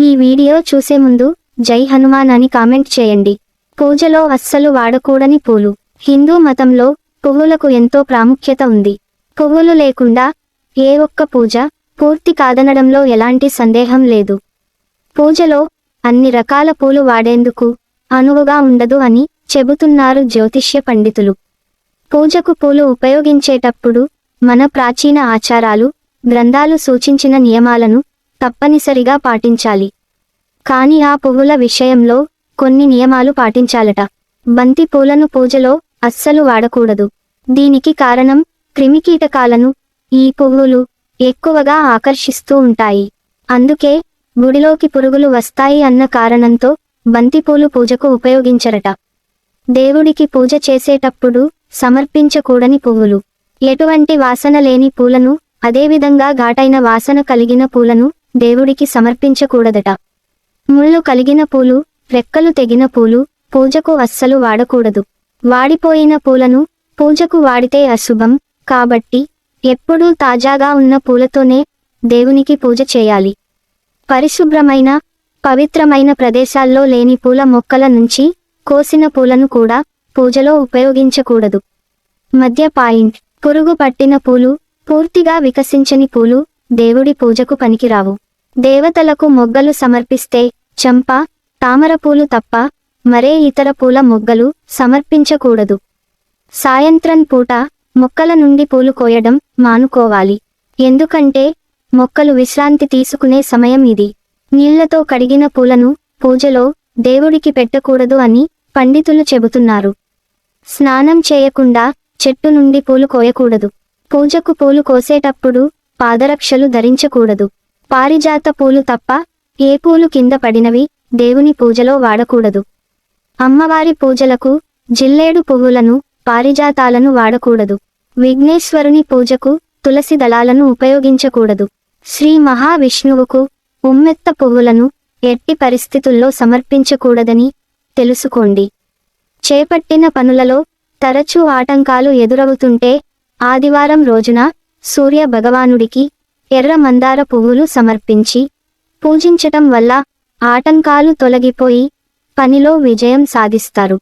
ఈ వీడియో చూసే ముందు జై హనుమాన్ అని కామెంట్ చేయండి. పూజలో అస్సలు వాడకూడని పూలు. హిందూ మతంలో పువ్వులకు ఎంతో ప్రాముఖ్యత ఉంది. పువ్వులు లేకుండా ఏ ఒక్క పూజ పూర్తి కాదనడంలో ఎలాంటి సందేహం లేదు. పూజలో అన్ని రకాల పూలు వాడేందుకు అనువుగా ఉండదు అని చెబుతున్నారు జ్యోతిష్య పండితులు. పూజకు పూలు ఉపయోగించేటప్పుడు మన ప్రాచీన ఆచారాలు గ్రంథాలు సూచించిన నియమాలను తప్పనిసరిగా పాటించాలి. కాని ఆ పువ్వుల విషయంలో కొన్ని నియమాలు పాటించాలట. బంతి పూలను పూజలో అస్సలు వాడకూడదు. దీనికి కారణం క్రిమికీటకాలను ఈ పువ్వులు ఎక్కువగా ఆకర్షిస్తూ ఉంటాయి. అందుకే గుడిలోకి పురుగులు వస్తాయి అన్న కారణంతో బంతిపూలు పూజకు ఉపయోగించరట. దేవుడికి పూజ చేసేటప్పుడు సమర్పించకూడని పువ్వులు. ఎటువంటి వాసన లేని పూలను అదేవిధంగా ఘాటైన వాసన కలిగిన పూలను దేవుడికి సమర్పించకూడదట. ముళ్ళు కలిగిన పూలు రెక్కలు తెగిన పూలు పూజకు అస్సలు వాడకూడదు. వాడిపోయిన పూలను పూజకు వాడితే అశుభం. కాబట్టి ఎప్పుడూ తాజాగా ఉన్న పూలతోనే దేవునికి పూజ చేయాలి. పరిశుభ్రమైన పవిత్రమైన ప్రదేశాల్లో లేని పూల మొక్కల నుంచి కోసిన పూలను కూడా పూజలో ఉపయోగించకూడదు. మధ్య పాయింట్. పురుగు పట్టిన పూలు పూర్తిగా వికసించని పూలు దేవుడి పూజకు పనికిరావు. దేవతలకు మొగ్గలు సమర్పిస్తే చంప తామరపూలు తప్ప మరే ఇతర పూల మొగ్గలు సమర్పించకూడదు. సాయంత్రం పూట మొక్కల నుండి పూలు కోయడం మానుకోవాలి. ఎందుకంటే మొక్కలు విశ్రాంతి తీసుకునే సమయం ఇది. నీళ్ళతో కడిగిన పూలను పూజలో దేవుడికి పెట్టకూడదు అని పండితులు చెబుతున్నారు. స్నానం చేయకుండా చెట్టు నుండి పూలు కోయకూడదు. పూజకు పూలు కోసేటప్పుడు పాదరక్షలు ధరించకూడదు. పారిజాత పూలు తప్ప ఏ పూలు కింద పడినవి దేవుని పూజలో వాడకూడదు. అమ్మవారి పూజలకు జిల్లేడు పువ్వులను పారిజాతాలను వాడకూడదు. విఘ్నేశ్వరుని పూజకు తులసి దళాలను ఉపయోగించకూడదు. శ్రీ మహావిష్ణువుకు ఉమ్మెత్త పువ్వులను ఎట్టి పరిస్థితుల్లో సమర్పించకూడదని తెలుసుకోండి. చేపట్టిన పనులలో తరచూ ఆటంకాలు ఎదురవుతుంటే ఆదివారం రోజున సూర్య భగవానుడికి ఎర్ర మందార పువ్వులు సమర్పించి పూజించటం వల్ల ఆటంకాలు తొలగిపోయి పనిలో విజయం సాధిస్తారు.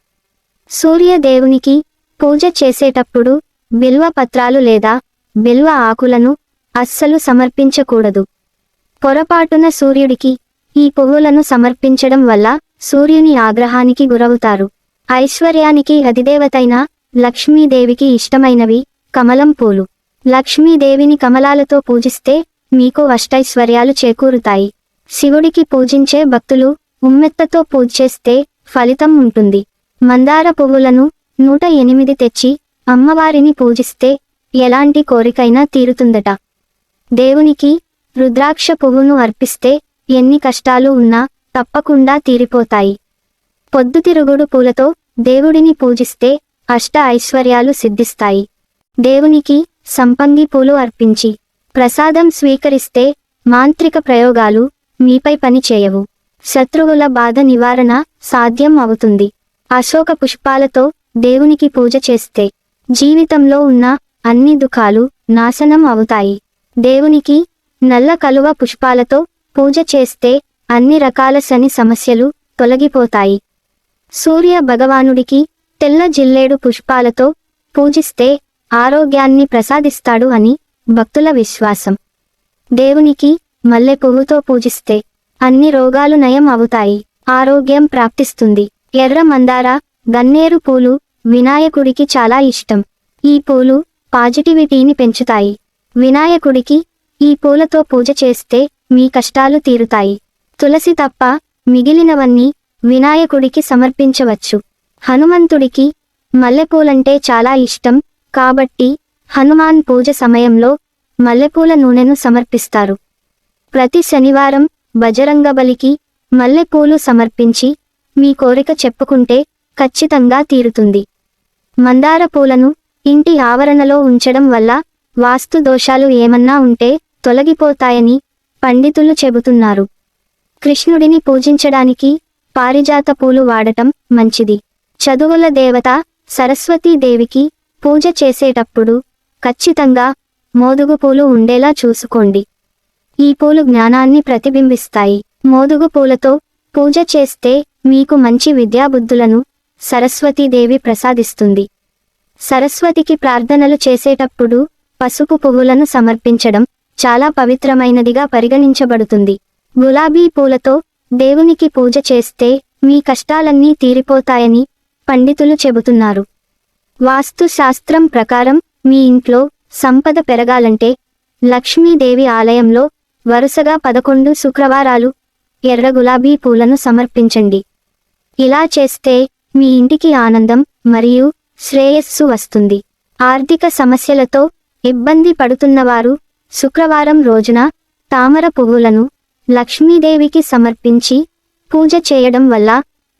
సూర్యదేవునికి పూజ చేసేటప్పుడు బిల్వ పత్రాలు లేదా బిల్వ ఆకులను అస్సలు సమర్పించకూడదు. పొరపాటున సూర్యుడికి ఈ పువ్వులను సమర్పించడం వల్ల సూర్యుని ఆగ్రహానికి గురవుతారు. ఐశ్వర్యానికి అధిదేవతైన లక్ష్మీదేవికి ఇష్టమైనవి కమలం పూలు. లక్ష్మీదేవిని కమలాలతో పూజిస్తే మీకు అష్టైశ్వర్యాలు చేకూరుతాయి. శివుడికి పూజించే భక్తులు ఉమ్మెత్తతో పూజ చేస్తే ఫలితం ఉంటుంది. మందార పువ్వులను నూట ఎనిమిది తెచ్చి అమ్మవారిని పూజిస్తే ఎలాంటి కోరికైనా తీరుతుందట. దేవునికి రుద్రాక్ష పువ్వును అర్పిస్తే ఎన్ని కష్టాలు ఉన్నా తప్పకుండా తీరిపోతాయి. పొద్దుతిరుగుడు పూలతో దేవుడిని పూజిస్తే అష్ట ఐశ్వర్యాలు సిద్ధిస్తాయి. దేవునికి సంపంగి పూలు అర్పించి ప్రసాదం స్వీకరిస్తే మాంత్రిక ప్రయోగాలు మీపై పని చేయవు శత్రువుల బాధ నివారణ సాధ్యం అవుతుంది. అశోక పుష్పాలతో దేవునికి పూజ చేస్తే జీవితంలో ఉన్న అన్ని దుఃఖాలు నాశనం అవుతాయి. దేవునికి నల్ల కలువ పుష్పాలతో పూజ చేస్తే అన్ని రకాల శని సమస్యలు తొలగిపోతాయి. సూర్య భగవానుడికి తెల్ల జిల్లేడు పుష్పాలతో పూజిస్తే ఆరోగ్యాన్ని ప్రసాదిస్తాడు అని భక్తుల విశ్వాసం. దేవునికి మల్లె పువ్వుతో పూజిస్తే అన్ని రోగాలు నయం అవుతాయి ఆరోగ్యం ప్రాప్తిస్తుంది. ఎర్ర మందార గన్నేరు పూలు వినాయకుడికి చాలా ఇష్టం. ఈ పూలు పాజిటివిటీని పెంచుతాయి. వినాయకుడికి ఈ పూలతో పూజ చేస్తే మీ కష్టాలు తీరుతాయి. తులసి తప్ప మిగిలినవన్నీ వినాయకుడికి సమర్పించవచ్చు. హనుమంతుడికి మల్లెపూలంటే చాలా ఇష్టం కాబట్టి హనుమాన్ పూజ సమయంలో మల్లెపూల నూనెను సమర్పిస్తారు. ప్రతి శనివారం బజరంగబలికి మల్లెపూలు సమర్పించి మీ కోరిక చెప్పుకుంటే ఖచ్చితంగా తీరుతుంది. మందార పూలను ఇంటి ఆవరణలో ఉంచడం వల్ల వాస్తు దోషాలు ఏమన్నా ఉంటే తొలగిపోతాయని పండితులు చెబుతున్నారు. కృష్ణుడిని పూజించడానికి పారిజాత పూలు వాడటం మంచిది. చదువుల దేవత సరస్వతీదేవికి పూజ చేసేటప్పుడు ఖచ్చితంగా మోదుగు పూలు ఉండేలా చూసుకోండి. ఈ పూలు జ్ఞానాన్ని ప్రతిబింబిస్తాయి. మోదుగు పూలతో పూజ చేస్తే మీకు మంచి విద్యాబుద్ధులను సరస్వతీదేవి ప్రసాదిస్తుంది. సరస్వతికి ప్రార్థనలు చేసేటప్పుడు పసుపు పువ్వులను సమర్పించడం చాలా పవిత్రమైనదిగా పరిగణించబడుతుంది. గులాబీ పూలతో దేవునికి పూజ చేస్తే మీ కష్టాలన్నీ తీరిపోతాయని పండితులు చెబుతున్నారు. వాస్తు శాస్త్రం ప్రకారం మీ ఇంట్లో సంపద పెరగాలంటే లక్ష్మీదేవి ఆలయంలో వరుసగా పదకొండు శుక్రవారాలు ఎర్ర గులాబీ పూలను సమర్పించండి. ఇలా చేస్తే మీ ఇంటికి ఆనందం మరియు శ్రేయస్సు వస్తుంది. ఆర్థిక సమస్యలతో ఇబ్బంది పడుతున్నవారు శుక్రవారం రోజున తామర పువ్వులను లక్ష్మీదేవికి సమర్పించి పూజ చేయడం వల్ల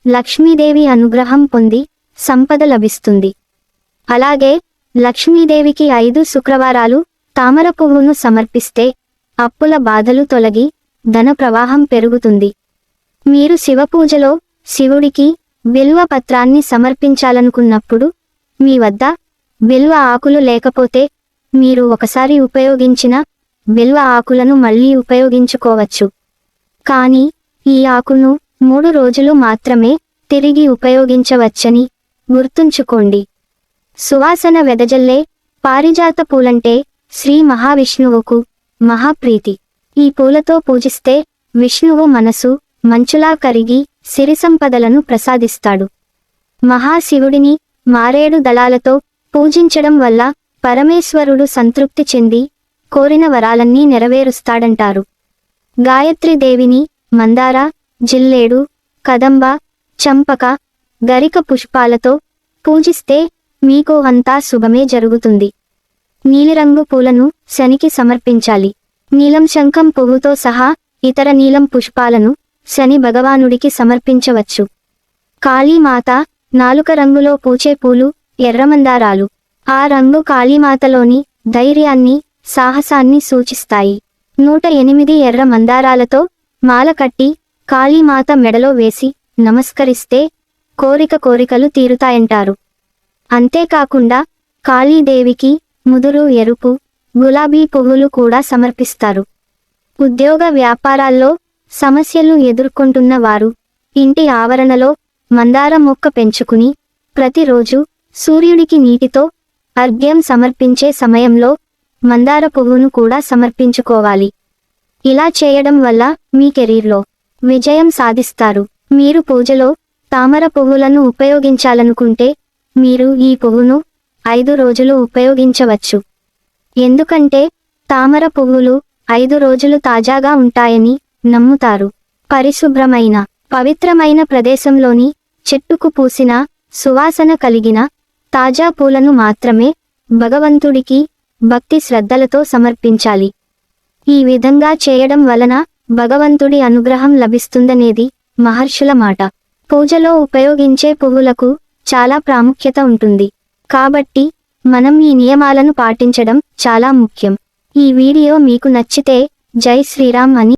లక్ష్మీదేవి అనుగ్రహం పొంది సంపద లభిస్తుంది. అలాగే లక్ష్మీదేవికి ఐదు శుక్రవారాలు తామర పువ్వును సమర్పిస్తే అప్పుల బాధలు తొలగి ధన ప్రవాహం పెరుగుతుంది. మీరు శివపూజలో శివుడికి బిల్వ పత్రాన్ని సమర్పించాలనుకున్నప్పుడు మీ వద్ద బిల్వ ఆకులు లేకపోతే మీరు ఒకసారి ఉపయోగించిన బిల్వ ఆకులను మళ్ళీ ఉపయోగించుకోవచ్చు. కానీ ఈ ఆకును మూడు రోజులు మాత్రమే తిరిగి ఉపయోగించవచ్చని గుర్తుంచుకోండి. సువాసన వెదజల్లే పారిజాత పూలంటే శ్రీ మహావిష్ణువుకు మహాప్రీతి. ఈ పూలతో పూజిస్తే విష్ణువు మనసు మంచులా కరిగి సిరి సంపదలను ప్రసాదిస్తాడు. మహాశివుడిని మారేడు దళాలతో పూజించడం వల్ల పరమేశ్వరుడు సంతృప్తి చెంది కోరిన వరాలన్నీ నెరవేరుస్తాడంటారు. గాయత్రి దేవిని మందార జిల్లేడు కదంబ చంపక గరిక పుష్పాలతో పూజిస్తే మీకు అంతా శుభమే జరుగుతుంది. నీలిరంగు పూలను శనికి సమర్పించాలి. నీలం శంఖం పువ్వుతో సహా ఇతర నీలం పుష్పాలను శని భగవానుడికి సమర్పించవచ్చు. కాళీమాత నాలుక రంగులో పూచే పూలు ఎర్రమందారాలు. ఆ రంగు కాళీమాతలోని ధైర్యాన్ని సాహసాన్ని సూచిస్తాయి. నూట ఎనిమిది ఎర్ర మందారాలతో మాల కట్టి కాళీమాత మెడలో వేసి నమస్కరిస్తే కోరిక కోరికలు తీరుతాయంటారు. అంతేకాకుండా కాళీదేవికి ముదురు ఎరుపు గులాబీ పువ్వులు కూడా సమర్పిస్తారు. ఉద్యోగ వ్యాపారాల్లో సమస్యలు ఎదుర్కొంటున్న వారు ఇంటి ఆవరణలో మందార మొక్క పెంచుకుని ప్రతిరోజు సూర్యుడికి నీటితో అర్ఘ్యం సమర్పించే సమయంలో మందార పువ్వును కూడా సమర్పించుకోవాలి. ఇలా చేయడం వల్ల మీ కెరీర్లో విజయం సాధిస్తారు. మీరు పూజలో తామర పువ్వులను ఉపయోగించాలనుకుంటే మీరు ఈ పువ్వును ఐదు రోజులు ఉపయోగించవచ్చు. ఎందుకంటే తామర పువ్వులు ఐదు రోజులు తాజాగా ఉంటాయని నమ్ముతారు. పరిశుభ్రమైన పవిత్రమైన ప్రదేశంలోని చెట్టుకు పూసిన సువాసన కలిగిన తాజా పూలను మాత్రమే భగవంతుడికి భక్తి శ్రద్ధలతో సమర్పించాలి. ఈ విధంగా చేయడం వలన భగవంతుడి అనుగ్రహం లభిస్తుందనేది మహర్షుల మాట. పూజలో ఉపయోగించే పువ్వులకు చాలా ప్రాముఖ్యత ఉంటుంది. కాబట్టి మనం ఈ నియమాలను పాటించడం చాలా ముఖ్యం. ఈ వీడియో మీకు నచ్చితే జై శ్రీరామ్ అని